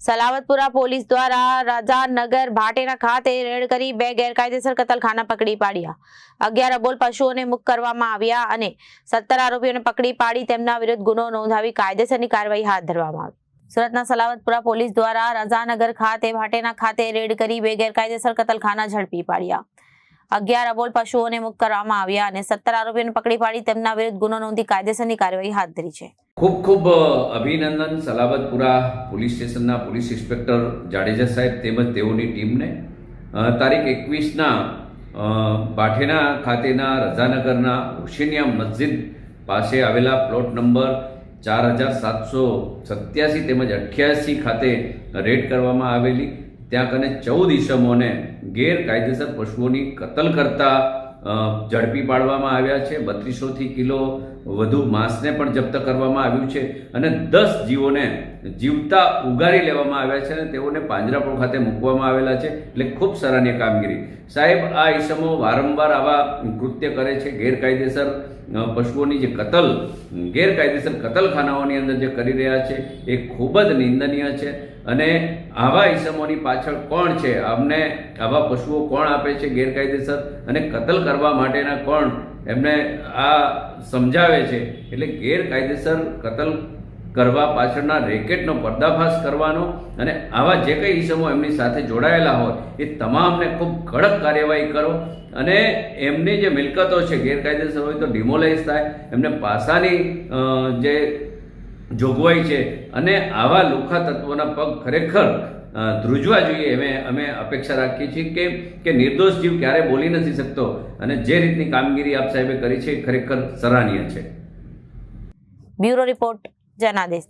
Salabatpura police દ્વારા રાજાનગર ભાટેના ખાતે red કરી બે ગેરકાયદેસર કતલખાના પકડી પાડ્યા. અગિયાર અબોલ પશુઓને મુક્ત કરવામાં આવ્યા અને સત્તર આરોપીઓને પકડી પાડી તેમના વિરુદ્ધ ગુનો નોંધાવી કાયદેસરની કાર્યવાહી હાથ ધરવામાં આવી. સુરતના સલાવતપુરા પોલીસ દ્વારા રાજાનગર ખાતે ભાટેના ખાતે રેડ કરી બે ગેરકાયદેસર કતલખાના ઝડપી પાડ્યા. અગિયાર અબોલ પશુઓને મુક્ત કરવામાં આવ્યા અને સત્તર આરોપીઓને પકડી પાડી તેમના વિરુદ્ધ ગુનો નોંધી કાયદેસરની કાર્યવાહી હાથ ધરી છે. ખૂબ ખૂબ અભિનંદન સલાબતપુરા પોલીસ સ્ટેશનના પોલીસ ઇન્સ્પેક્ટર જાડેજા સાહેબ તેમજ તેઓની ટીમને. તારીખ એકવીસના પાઠેના ખાતેના રજાનગરના હુસેનિયા મસ્જિદ પાસે આવેલા પ્લોટ નંબર ચાર હજાર સાતસો સત્યાસી તેમજ અઠ્યાસી ખાતે રેડ કરવામાં આવેલી. ત્યાં કને ચૌદ ઈસમોને ગેરકાયદેસર પશુઓની કતલ કરતા ઝડપી પાડવામાં આવ્યા છે. બત્રીસોથી કિલો વધુ માંસને પણ જપ્ત કરવામાં આવ્યું છે અને દસ જીવોને જીવતા ઉગારી લેવામાં આવ્યા છે અને તેઓને પાંજરાપોળ ખાતે મૂકવામાં આવેલા છે. એટલે ખૂબ સરાહનીય કામગીરી. સાહેબ, આ ઈસમો વારંવાર આવા કૃત્ય કરે છે. ગેરકાયદેસર પશુઓની જે કતલ, ગેરકાયદેસર કતલખાનાઓની અંદર જે કરી રહ્યા છે, એ ખૂબ જ નિંદનીય છે. અને આવા ઈસમોની પાછળ કોણ છે? અમને આવા પશુઓ કોણ આપે છે ગેરકાયદેસર? અને કતલ કરવા માટેના કોણ? એમને આ સમજાવે છે. એટલે ગેરકાયદેસર કતલ કરવા પાછળના રેકેટનો પર્દાફાશ કરવાનો અને આવા જે કંઈ ઈસમો એમની સાથે જોડાયેલા હોય, એ તમામને ખૂબ કડક કાર્યવાહી કરો. અને એમની જે મિલકતો છે ગેરકાયદેસર હોય તો ડિમોલાઇઝ થાય. એમને પાસાની જે જોગવાઈ છે. અને આવા લુખા તત્વોના પગ ખરેખર ધ્રુજવા જોઈએ. અમે અમે અપેક્ષા રાખીએ છીએ કે કે નિર્દોષ જીવ ક્યારે બોલી નથી શકતો. અને જે રીતની કામગીરી આપ સાહેબે કરી છે ખરેખર સરાહનીય છે. Bureau report Janadesh.